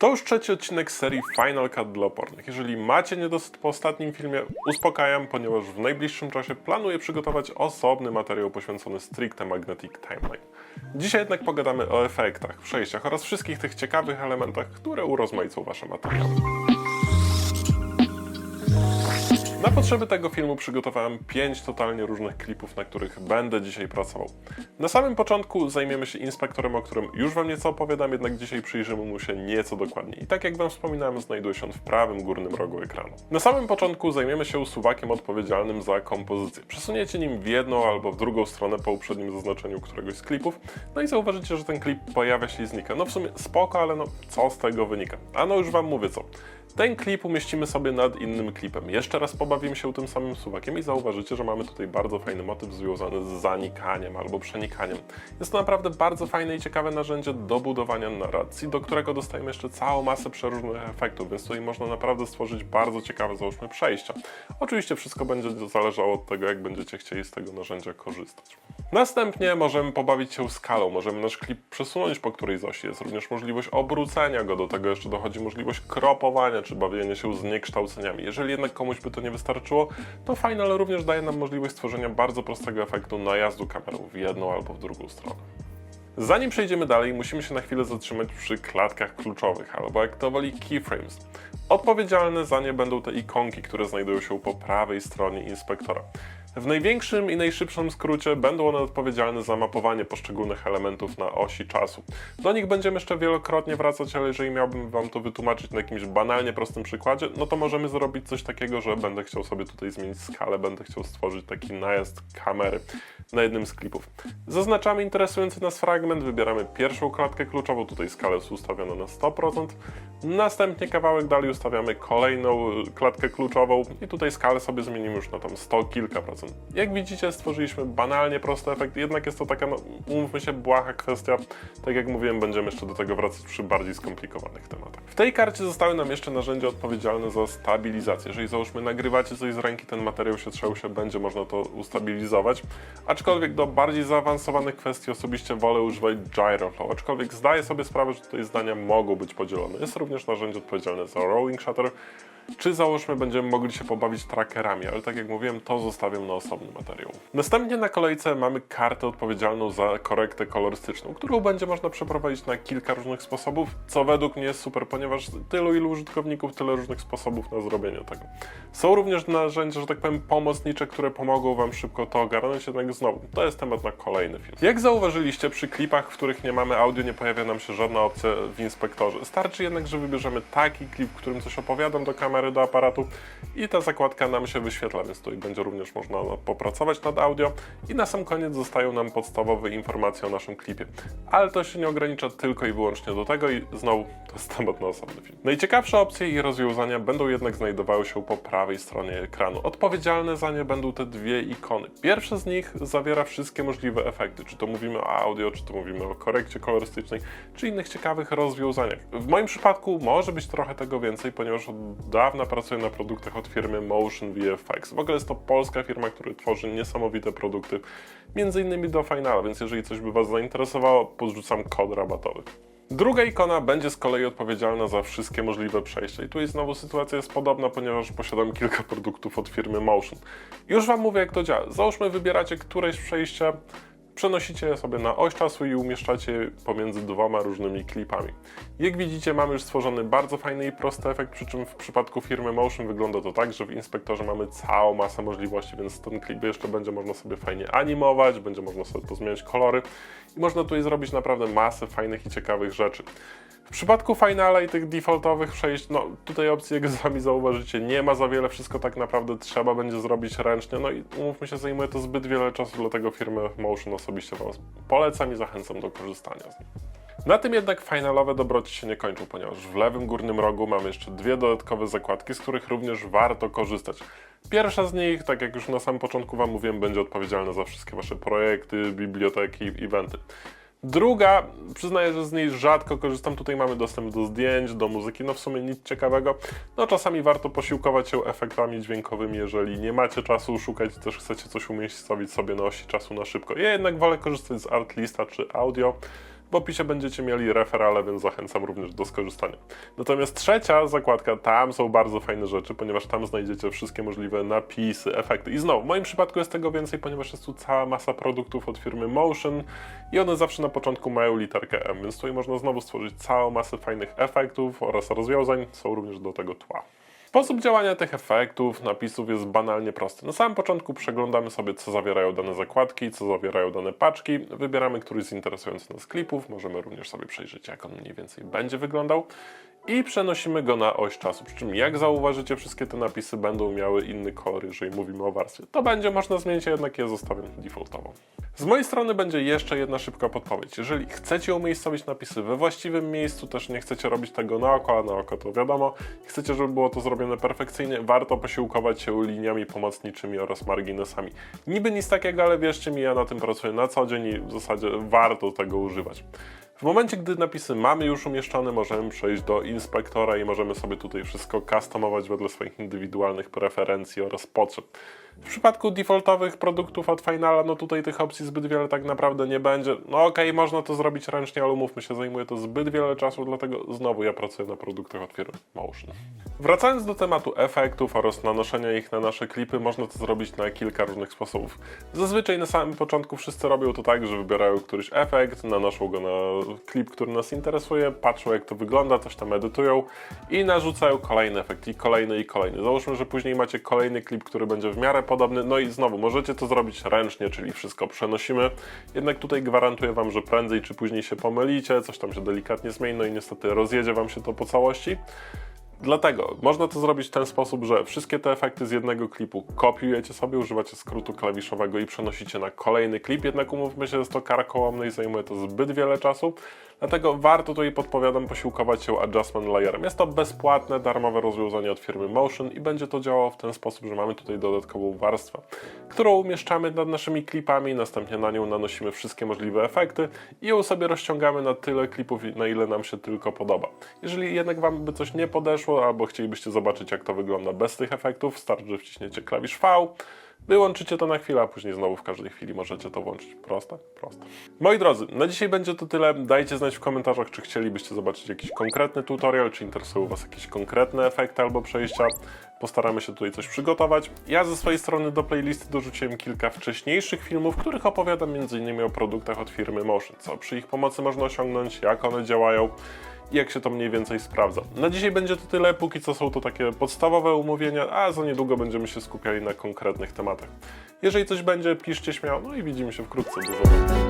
To już trzeci odcinek serii Final Cut dla opornych. Jeżeli macie niedosyt po ostatnim filmie, uspokajam, ponieważ w najbliższym czasie planuję przygotować osobny materiał poświęcony stricte Magnetic Timeline. Dzisiaj jednak pogadamy o efektach, przejściach oraz wszystkich tych ciekawych elementach, które urozmaicą Wasze materiały. Na potrzeby tego filmu przygotowałem 5 totalnie różnych klipów, na których będę dzisiaj pracował. Na samym początku zajmiemy się inspektorem, o którym już Wam nieco opowiadam, jednak dzisiaj przyjrzymy mu się nieco dokładniej. I tak jak Wam wspominałem, znajduje się on w prawym górnym rogu ekranu. Na samym początku zajmiemy się usuwakiem odpowiedzialnym za kompozycję. Przesuniecie nim w jedną albo w drugą stronę po uprzednim zaznaczeniu któregoś z klipów, no i zauważycie, że ten klip pojawia się i znika. No w sumie spoko, ale no co z tego wynika? A no już Wam mówię co. Ten klip umieścimy sobie nad innym klipem. Jeszcze raz pobawimy się tym samym suwakiem i zauważycie, że mamy tutaj bardzo fajny motyw związany z zanikaniem albo przenikaniem. Jest to naprawdę bardzo fajne i ciekawe narzędzie do budowania narracji, do którego dostajemy jeszcze całą masę przeróżnych efektów, więc tutaj można naprawdę stworzyć bardzo ciekawe, załóżmy, przejścia. Oczywiście wszystko będzie zależało od tego, jak będziecie chcieli z tego narzędzia korzystać. Następnie możemy pobawić się skalą, możemy nasz klip przesunąć po którejś z osi. Jest również możliwość obrócenia go, do tego jeszcze dochodzi możliwość kropowania, czy bawienia się z niekształceniami. Jeżeli jednak komuś by to nie wystarczyło, to Final również daje nam możliwość stworzenia bardzo prostego efektu najazdu kamerą w jedną albo w drugą stronę. Zanim przejdziemy dalej, musimy się na chwilę zatrzymać przy klatkach kluczowych, albo jak to woli keyframes. Odpowiedzialne za nie będą te ikonki, które znajdują się po prawej stronie inspektora. W największym i najszybszym skrócie będą one odpowiedzialne za mapowanie poszczególnych elementów na osi czasu. Do nich będziemy jeszcze wielokrotnie wracać, ale jeżeli miałbym Wam to wytłumaczyć na jakimś banalnie prostym przykładzie, no to możemy zrobić coś takiego, że będę chciał sobie tutaj zmienić skalę, będę chciał stworzyć taki najazd kamery na jednym z klipów. Zaznaczamy interesujący nas fragment, wybieramy pierwszą klatkę kluczową, tutaj skalę jest ustawiona na 100%, następnie kawałek dalej ustawiamy kolejną klatkę kluczową i tutaj skalę sobie zmienimy już na tam 100 kilka procent. Jak widzicie, stworzyliśmy banalnie prosty efekt, jednak jest to taka, no, umówmy się, błaha kwestia. Tak jak mówiłem, będziemy jeszcze do tego wracać przy bardziej skomplikowanych tematach. W tej karcie zostały nam jeszcze narzędzia odpowiedzialne za stabilizację. Jeżeli załóżmy nagrywacie coś z ręki, ten materiał się trzęsie, się, będzie można to ustabilizować. Aczkolwiek do bardziej zaawansowanych kwestii osobiście wolę używać Gyroflow, aczkolwiek zdaję sobie sprawę, że tutaj zdania mogą być podzielone. Jest również narzędzie odpowiedzialne za Rolling Shutter, czy załóżmy będziemy mogli się pobawić trackerami, ale tak jak mówiłem, to zostawiam na osobny materiał. Następnie na kolejce mamy kartę odpowiedzialną za korektę kolorystyczną, którą będzie można przeprowadzić na kilka różnych sposobów, co według mnie jest super, ponieważ tylu ilu użytkowników, tyle różnych sposobów na zrobienie tego. Są również narzędzia, że tak powiem, pomocnicze, które pomogą Wam szybko to ogarnąć, jednak znowu, to jest temat na kolejny film. Jak zauważyliście, przy klipach, w których nie mamy audio, nie pojawia nam się żadna opcja w inspektorze. Starczy jednak, że wybierzemy taki klip, w którym coś opowiadam do kamery, do aparatu i ta zakładka nam się wyświetla, więc tutaj będzie również można popracować nad audio i na sam koniec zostają nam podstawowe informacje o naszym klipie. Ale to się nie ogranicza tylko i wyłącznie do tego i znowu to jest temat na osobny film. Najciekawsze opcje i rozwiązania będą jednak znajdowały się po prawej stronie ekranu. Odpowiedzialne za nie będą te dwie ikony. Pierwsze z nich zawiera wszystkie możliwe efekty, czy to mówimy o audio, czy to mówimy o korekcie kolorystycznej, czy innych ciekawych rozwiązaniach. W moim przypadku może być trochę tego więcej, ponieważ od dawna pracuję na produktach od firmy Motion VFX. W ogóle jest to polska firma, która tworzy niesamowite produkty, między innymi do Finala, więc jeżeli coś by Was zainteresowało, podrzucam kod rabatowy. Druga ikona będzie z kolei odpowiedzialna za wszystkie możliwe przejścia. I tutaj znowu sytuacja jest podobna, ponieważ posiadam kilka produktów od firmy Motion. Już Wam mówię, jak to działa. Załóżmy, wybieracie któreś przejście, przenosicie sobie na oś czasu i umieszczacie pomiędzy dwoma różnymi klipami. Jak widzicie, mamy już stworzony bardzo fajny i prosty efekt, przy czym w przypadku firmy Motion wygląda to tak, że w inspektorze mamy całą masę możliwości, więc ten klip jeszcze będzie można sobie fajnie animować, będzie można sobie pozmieniać kolory i można tutaj zrobić naprawdę masę fajnych i ciekawych rzeczy. W przypadku Finala i tych defaultowych przejść, no tutaj opcji, jak sami zauważycie, nie ma za wiele, wszystko tak naprawdę trzeba będzie zrobić ręcznie, no i umówmy się, zajmuje to zbyt wiele czasu, dlatego firmę Motion osobiście Wam polecam i zachęcam do korzystania z niej. Na tym jednak finalowe dobroci się nie kończą, ponieważ w lewym górnym rogu mamy jeszcze dwie dodatkowe zakładki, z których również warto korzystać. Pierwsza z nich, tak jak już na samym początku Wam mówiłem, będzie odpowiedzialna za wszystkie Wasze projekty, biblioteki, eventy. Druga, przyznaję, że z niej rzadko korzystam. Tutaj mamy dostęp do zdjęć, do muzyki, no w sumie nic ciekawego. No czasami warto posiłkować się efektami dźwiękowymi, jeżeli nie macie czasu szukać, też chcecie coś umiejscowić sobie na osi czasu na szybko. Ja jednak wolę korzystać z Artlista czy Audio. W opisie będziecie mieli referale, więc zachęcam również do skorzystania. Natomiast trzecia zakładka, tam są bardzo fajne rzeczy, ponieważ tam znajdziecie wszystkie możliwe napisy, efekty. I znowu, w moim przypadku jest tego więcej, ponieważ jest tu cała masa produktów od firmy Motion i one zawsze na początku mają literkę M, więc tutaj można znowu stworzyć całą masę fajnych efektów oraz rozwiązań, są również do tego tła. Sposób działania tych efektów, napisów jest banalnie prosty. Na samym początku przeglądamy sobie, co zawierają dane zakładki, co zawierają dane paczki, wybieramy któryś z interesujących nas klipów, możemy również sobie przejrzeć, jak on mniej więcej będzie wyglądał i przenosimy go na oś czasu. Przy czym, jak zauważycie, wszystkie te napisy będą miały inny kolor, jeżeli mówimy o warstwie. To będzie można zmienić, a jednak je zostawię defaultowo. Z mojej strony będzie jeszcze jedna szybka podpowiedź. Jeżeli chcecie umiejscowić napisy we właściwym miejscu, też nie chcecie robić tego na oko, a na oko to wiadomo, chcecie, żeby było to zrobione perfekcyjnie, warto posiłkować się liniami pomocniczymi oraz marginesami. Niby nic takiego, ale wierzcie mi, ja na tym pracuję na co dzień i w zasadzie warto tego używać. W momencie, gdy napisy mamy już umieszczone, możemy przejść do inspektora i możemy sobie tutaj wszystko customować wedle swoich indywidualnych preferencji oraz potrzeb. W przypadku defaultowych produktów od Finala, no tutaj tych opcji zbyt wiele tak naprawdę nie będzie. No okej, można to zrobić ręcznie, ale umówmy się, zajmuje to zbyt wiele czasu, dlatego znowu ja pracuję na produktach od firmy Motion. Wracając do tematu efektów oraz nanoszenia ich na nasze klipy, można to zrobić na kilka różnych sposobów. Zazwyczaj na samym początku wszyscy robią to tak, że wybierają któryś efekt, nanoszą go na klip, który nas interesuje, patrzą jak to wygląda, coś tam edytują i narzucają kolejny efekt i kolejny i kolejny. Załóżmy, że później macie kolejny klip, który będzie w miarę podobny, no i znowu możecie to zrobić ręcznie, czyli wszystko przenosimy, jednak tutaj gwarantuję Wam, że prędzej czy później się pomylicie, coś tam się delikatnie zmieni, no i niestety rozjedzie Wam się to po całości. Dlatego można to zrobić w ten sposób, że wszystkie te efekty z jednego klipu kopiujecie sobie, używacie skrótu klawiszowego i przenosicie na kolejny klip, jednak umówmy się, jest to karkołomne i zajmuje to zbyt wiele czasu, dlatego warto tutaj podpowiadam posiłkować się Adjustment Layerem. Jest to bezpłatne, darmowe rozwiązanie od firmy Motion i będzie to działało w ten sposób, że mamy tutaj dodatkową warstwę, którą umieszczamy nad naszymi klipami, następnie na nią nanosimy wszystkie możliwe efekty i ją sobie rozciągamy na tyle klipów, na ile nam się tylko podoba. Jeżeli jednak Wam by coś nie podeszło, albo chcielibyście zobaczyć jak to wygląda bez tych efektów, starczy, że wciśniecie klawisz V, wyłączycie to na chwilę, a później znowu w każdej chwili możecie to włączyć. Proste? Proste. Moi drodzy, na dzisiaj będzie to tyle. Dajcie znać w komentarzach, czy chcielibyście zobaczyć jakiś konkretny tutorial, czy interesują Was jakieś konkretne efekty albo przejścia. Postaramy się tutaj coś przygotować. Ja ze swojej strony do playlisty dorzuciłem kilka wcześniejszych filmów, w których opowiadam m.in. o produktach od firmy Motion, co przy ich pomocy można osiągnąć, jak one działają jak się to mniej więcej sprawdza. Na dzisiaj będzie to tyle, póki co są to takie podstawowe umówienia, a za niedługo będziemy się skupiali na konkretnych tematach. Jeżeli coś będzie, piszcie śmiało, no i widzimy się wkrótce. Do zobaczenia.